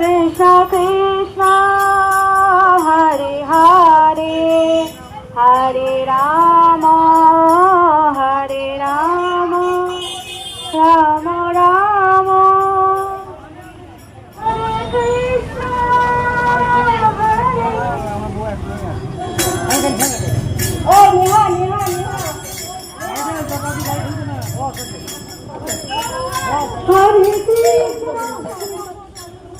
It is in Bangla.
কৃষ্ণ কৃষ্ণ হরে হরে হরে রাম হরে রাম রাম রাম। ও নিহা নিহা নিহা হরে কৃষ্ণ